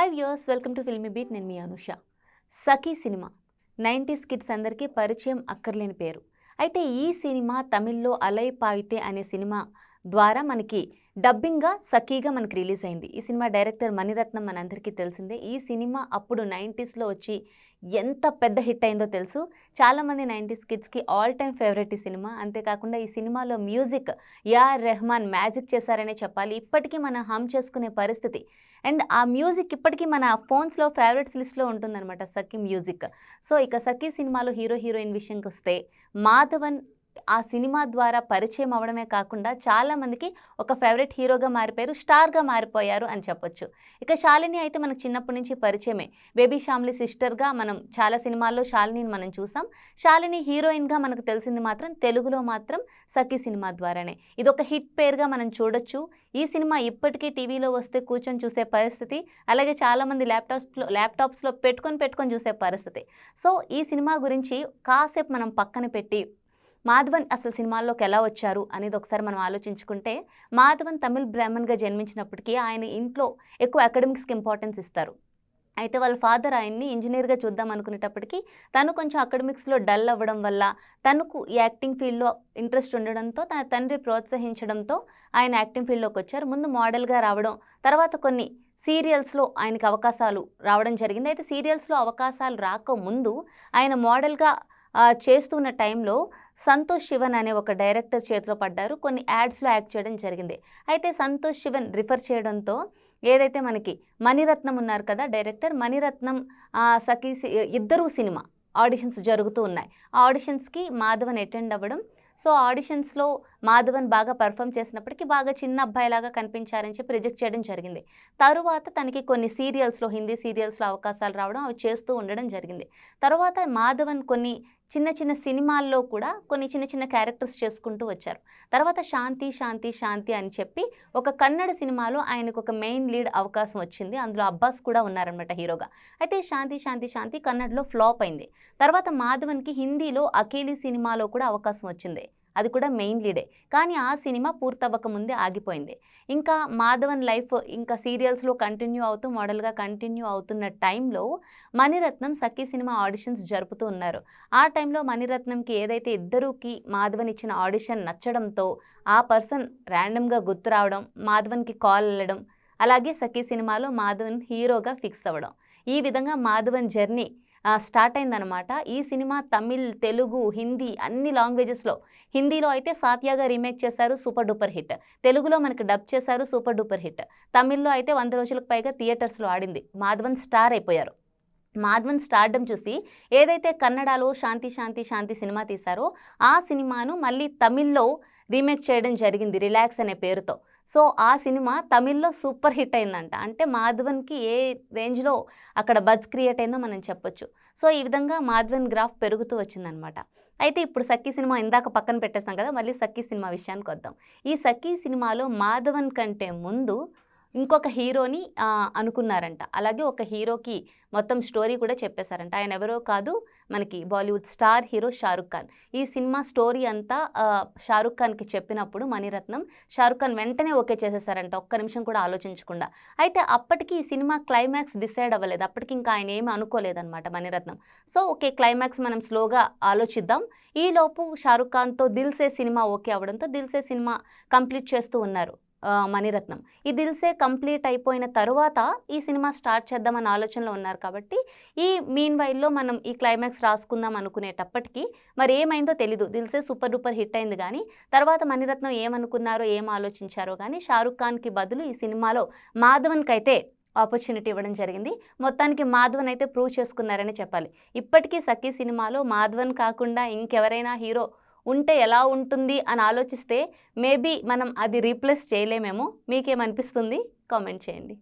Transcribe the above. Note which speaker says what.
Speaker 1: Hi viewers welcome to Filmibeat నేను మీ Anusha. Sakhi cinema. Nineties kids అందరికీ పరిచయం అక్కర్లేని పేరు. అయితే ఈ సినిమా తమిళ్ళో అలై పాయితే అనే సినిమా ద్వారా మనకి డబ్బింగ్గా సఖీగా మనకి రిలీజ్ అయింది. ఈ సినిమా డైరెక్టర్ మణిరత్నం మనందరికీ తెలిసిందే. ఈ సినిమా అప్పుడు నైంటీస్లో వచ్చి ఎంత పెద్ద హిట్ అయిందో తెలుసు. చాలామంది నైంటీస్ కిడ్స్కి ఆల్ టైమ్ ఫేవరెట్ ఈ సినిమా. అంతేకాకుండా ఈ సినిమాలో మ్యూజిక్ యార్ రెహమాన్ మ్యాజిక్ చేశారనే చెప్పాలి. ఇప్పటికీ మనం హమ్ చేసుకునే పరిస్థితి. అండ్ ఆ మ్యూజిక్ ఇప్పటికీ మన ఫోన్స్లో ఫేవరెట్స్ లిస్ట్లో ఉంటుందన్నమాట సఖీ మ్యూజిక్. సో ఇక సఖీ సినిమాలో హీరో హీరోయిన్ విషయంకి వస్తే మాధవన్ ఆ సినిమా ద్వారా పరిచయం అవడమే కాకుండా చాలామందికి ఒక ఫేవరెట్ హీరోగా మారిపోయారు స్టార్గా మారిపోయారు అని చెప్పొచ్చు. ఇక శాలిని అయితే మనకు చిన్నప్పటి నుంచి పరిచయమే. బేబీ శామ్లీ సిస్టర్గా మనం చాలా సినిమాల్లో శాలినిని మనం చూసాం. శాలిని హీరోయిన్గా మనకు తెలిసింది మాత్రం తెలుగులో మాత్రం సఖీ సినిమా ద్వారానే. ఇది ఒక హిట్ పేరుగా మనం చూడొచ్చు. ఈ సినిమా ఇప్పటికీ టీవీలో వస్తే కూర్చొని చూసే పరిస్థితి అలాగే చాలామంది ల్యాప్టాప్స్లో ల్యాప్టాప్స్లో పెట్టుకొని పెట్టుకొని చూసే పరిస్థితి. సో ఈ సినిమా గురించి కాసేపు మనం పక్కన పెట్టి మాధవన్ అసలు సినిమాల్లోకి ఎలా వచ్చారు అనేది ఒకసారి మనం ఆలోచించుకుంటే మాధవన్ తమిళ్ బ్రాహ్మణ్గా జన్మించినప్పటికీ ఆయన ఇంట్లో ఎక్కువ అకాడమిక్స్కి ఇంపార్టెన్స్ ఇస్తారు. అయితే వాళ్ళ ఫాదర్ ఆయన్ని ఇంజనీర్గా చూద్దాం అనుకునేటప్పటికీ తను కొంచెం అకాడమిక్స్లో డల్ అవ్వడం వల్ల తనకు ఈ యాక్టింగ్ ఫీల్డ్లో ఇంట్రెస్ట్ ఉండడంతో తన తండ్రి ప్రోత్సహించడంతో ఆయన యాక్టింగ్ ఫీల్డ్లోకి వచ్చారు. ముందు మోడల్గా రావడం తర్వాత కొన్ని సీరియల్స్లో ఆయనకి అవకాశాలు రావడం జరిగింది. అయితే సీరియల్స్లో అవకాశాలు రాకముందు ఆయన మోడల్గా చేస్తున్న టైంలో సంతోష్ శివన్ అనే ఒక డైరెక్టర్ చేతిలో పడ్డారు. కొన్ని యాడ్స్లో యాక్ట్ చేయడం జరిగింది. అయితే సంతోష్ శివన్ రిఫర్ చేయడంతో ఏదైతే మనకి మణిరత్నం ఉన్నారు కదా డైరెక్టర్ మణిరత్నం సఖీ ఇద్దరు సినిమా ఆడిషన్స్ జరుగుతూ ఉన్నాయి. ఆ ఆడిషన్స్కి మాధవన్ అటెండ్ అవ్వడం. సో ఆడిషన్స్లో మాధవన్ బాగా పర్ఫామ్ చేసినప్పటికీ బాగా చిన్న అబ్బాయిలాగా కనిపించారని చెప్పి రిజెక్ట్ చేయడం జరిగింది. తరువాత తనకి కొన్ని సీరియల్స్లో హిందీ సీరియల్స్లో అవకాశాలు రావడం అవి చేస్తూ ఉండడం జరిగింది. తర్వాత మాధవన్ కొన్ని చిన్న చిన్న సినిమాల్లో కూడా కొన్ని చిన్న చిన్న క్యారెక్టర్స్ చేసుకుంటూ వచ్చారు. తర్వాత శాంతి శాంతి శాంతి అని చెప్పి ఒక కన్నడ సినిమాలో ఆయనకు ఒక మెయిన్ లీడ్ అవకాశం వచ్చింది. అందులో అబ్బాస్ కూడా ఉన్నారనమాట హీరోగా. అయితే శాంతి శాంతి శాంతి కన్నడలో ఫ్లాప్ అయింది. తర్వాత మాధవన్కి హిందీలో అకేలి సినిమాలో కూడా అవకాశం వచ్చింది. అది కూడా మెయిన్ లీడే. కానీ ఆ సినిమా పూర్తవ్వక ముందే ఆగిపోయింది. ఇంకా మాధవన్ లైఫ్ ఇంకా సీరియల్స్లో కంటిన్యూ అవుతూ మోడల్గా కంటిన్యూ అవుతున్న టైంలో మణిరత్నం సఖీ సినిమా ఆడిషన్స్ జరుపుతూ ఉన్నారు. ఆ టైంలో మణిరత్నంకి ఏదైతే ఇద్దరుకి మాధవన్ ఇచ్చిన ఆడిషన్ నచ్చడంతో ఆ పర్సన్ ర్యాండమ్గా గుర్తు రావడం మాధవన్కి కాల్ వెళ్ళడం అలాగే సఖీ సినిమాలో మాధవన్ హీరోగా ఫిక్స్ అవ్వడం. ఈ విధంగా మాధవన్ జర్నీ స్టార్ట్ అయిందనమాట ఈ సినిమా తమిళ్ తెలుగు హిందీ అన్ని లాంగ్వేజెస్లో. హిందీలో అయితే సాత్యాగా రీమేక్ చేశారు సూపర్ డూపర్ హిట్. తెలుగులో మనకి డబ్ చేశారు సూపర్ డూపర్ హిట్. తమిళ్ళో అయితే వంద రోజులకు పైగా థియేటర్స్లో ఆడింది. మాధవన్ స్టార్ అయిపోయారు. మాధవన్ స్టార్డమ్ చూసి ఏదైతే కన్నడలో శాంతి శాంతి శాంతి సినిమా తీశారో ఆ సినిమాను మళ్ళీ తమిళ్ళో రీమేక్ చేయడం జరిగింది రిలాక్స్ అనే పేరుతో. సో ఆ సినిమా తమిళ్ళో సూపర్ హిట్ అయిందంట. అంటే మాధవన్కి ఏ రేంజ్లో అక్కడ బజ్ క్రియేట్ అయిందో మనం చెప్పొచ్చు. సో ఈ విధంగా మాధవన్ గ్రాఫ్ పెరుగుతూ వచ్చిందనమాట అయితే ఇప్పుడు సఖీ సినిమా ఇందాక పక్కన పెట్టేస్తాం కదా మళ్ళీ సఖీ సినిమా విషయానికి వద్దాం. ఈ సఖీ సినిమాలో మాధవన్ కంటే ముందు ఇంకొక హీరోని అనుకున్నారంట. అలాగే ఒక హీరోకి మొత్తం స్టోరీ కూడా చెప్పేశారంట. ఆయన ఎవరో కాదు మనకి Bollywood star hero Shahrukh Khan. ఈ సినిమా స్టోరీ అంతా షారుఖ్ ఖాన్కి చెప్పినప్పుడు మణిరత్నం షారుఖ్ ఖాన్ వెంటనే ఓకే చేసేసారంట ఒక్క నిమిషం కూడా ఆలోచించకుండా. అయితే అప్పటికి ఈ సినిమా క్లైమాక్స్ డిసైడ్ అవ్వలేదు. అప్పటికి ఇంకా ఆయన ఏమీ అనుకోలేదన్నమాట మణిరత్నం. సో ఓకే క్లైమాక్స్ మనం స్లోగా ఆలోచిద్దాం. ఈలోపు షారుఖ్ ఖాన్తో దిల్సే సినిమా ఓకే అవ్వడంతో దిల్సే సినిమా కంప్లీట్ చేస్తూ ఉన్నారు. మణిరత్నం. ఈ దిల్సే కంప్లీట్ అయిపోయిన తర్వాత ఈ సినిమా స్టార్ట్ చేద్దామన్న ఆలోచనలో ఉన్నారు కాబట్టి ఈ మీన్ వైల్లో మనం ఈ క్లైమాక్స్ రాసుకుందాం అనుకునేటప్పటికీ మరి ఏమైందో తెలీదు. దిల్సే సూపర్ డూపర్ హిట్ అయింది కానీ తర్వాత మణిరత్నం ఏమనుకున్నారో ఏం ఆలోచించారో కానీ షారుఖ్ ఖాన్కి బదులు ఈ సినిమాలో మాధవన్కి అయితే ఆపర్చునిటీ ఇవ్వడం జరిగింది. మొత్తానికి మాధవన్ అయితే ప్రూవ్ చేసుకున్నారని చెప్పాలి. ఇప్పటికీ సఖీ సినిమాలో మాధవన్ కాకుండా ఇంకెవరైనా హీరో ఉంటే ఎలా ఉంటుంది అని ఆలోచిస్తే మేబీ మనం అది రీప్లేస్ చేయలేమేమో? మీకేమనిపిస్తుంది? కామెంట్ చేయండి.